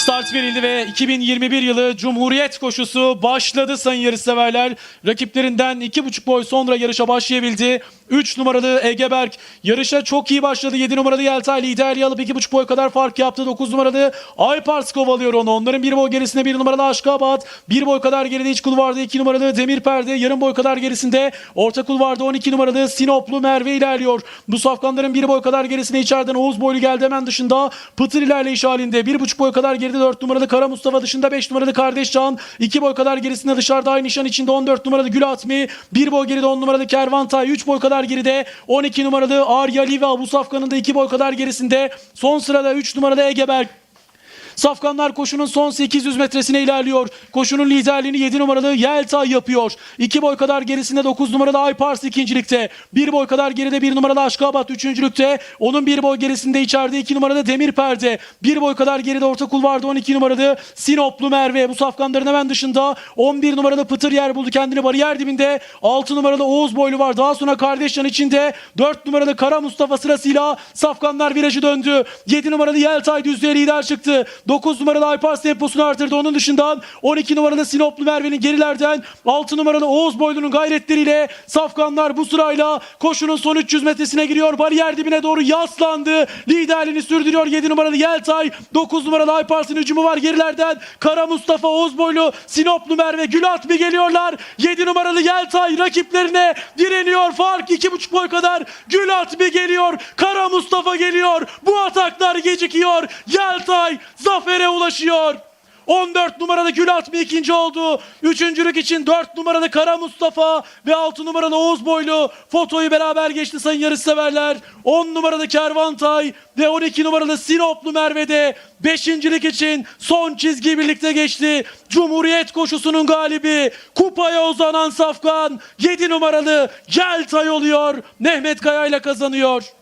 Start verildi ve 2021 yılı Cumhuriyet koşusu başladı sayın yarışseverler. Rakiplerinden 2,5 boy sonra yarışa başlayabildi. 3 numaralı Egeberk yarışa çok iyi başladı. 7 numaralı Yeltay liderliği alıp 2,5 boy kadar fark yaptı. 9 numaralı Aypars kovalıyor onu. Onların 1 boy gerisinde 1 numaralı Aşkabat. 1 boy kadar geride iç kulvarda 2 numaralı Demir Perde. Yarım boy kadar gerisinde orta kulvarda 12 numaralı Sinoplu Merve ilerliyor. Bu safkanların 1 boy kadar gerisinde içeriden Oğuz boylu geldi hemen dışında. Pıtır ilerleyiş halinde. 1,5 boy kadar geride 4 numaralı Kara Mustafa dışında 5 numaralı Kardeş Can. 2 boy kadar gerisinde dışarıda aynı nişan içinde 14 numaralı Gül Atmi. 1 boy geride 10 numaralı Kervantay. 3 boy kadar geride 12 numaralı Arya Liva. Bu safkanın da 2 boy kadar gerisinde. Son sırada 3 numaralı Egeberk. Safkanlar koşunun son 800 metresine ilerliyor. Koşunun liderliğini 7 numaralı Yeltay yapıyor. 2 boy kadar gerisinde 9 numaralı Aypars ikincilikte. 1 boy kadar geride 1 numaralı Aşkabat üçüncülükte. Onun 1 boy gerisinde içeride 2 numaralı Demir Perde. 1 boy kadar geride orta kulvarda 12 numaralı Sinoplu Merve. Bu safkanların hemen dışında 11 numaralı Pıtır yer buldu kendini bariyer dibinde. 6 numaralı Oğuz boylu var. Daha sonra Kardeşcan içinde 4 numaralı Kara Mustafa sırasıyla safkanlar virajı döndü. 7 numaralı Yeltay düzlüğe lider çıktı. 9 numaralı Aypars temposunu artırdı. Onun dışından 12 numaralı Sinoplu Merve'nin gerilerden 6 numaralı Oğuz Boylu'nun gayretleriyle Safkanlar bu sırayla koşunun son 300 metresine giriyor. Bariyer dibine doğru yaslandı. Liderliğini sürdürüyor 7 numaralı Yeltay. 9 numaralı Aypars'ın hücumu var gerilerden. Kara Mustafa Oğuz Boylu, Sinoplu Merve, Gülatmi geliyorlar. 7 numaralı Yeltay rakiplerine direniyor. Fark 2,5 boy kadar. Gülatmi geliyor. Kara Mustafa geliyor. Bu ataklar gecikiyor. Yeltay zafere ulaşıyor. 14 numaralı Gül Atmi ikinci oldu. Üçüncülük için 4 numaralı Kara Mustafa ve 6 numaralı Oğuz Boylu fotoyu beraber geçti sayın yarışseverler. 10 numaralı Kervantay ve 12 numaralı Sinoplu Merve'de beşincilik için son çizgiyi birlikte geçti. Cumhuriyet koşusunun galibi kupaya uzanan Safkan 7 numaralı Geltay oluyor. Mehmet Kaya ile kazanıyor.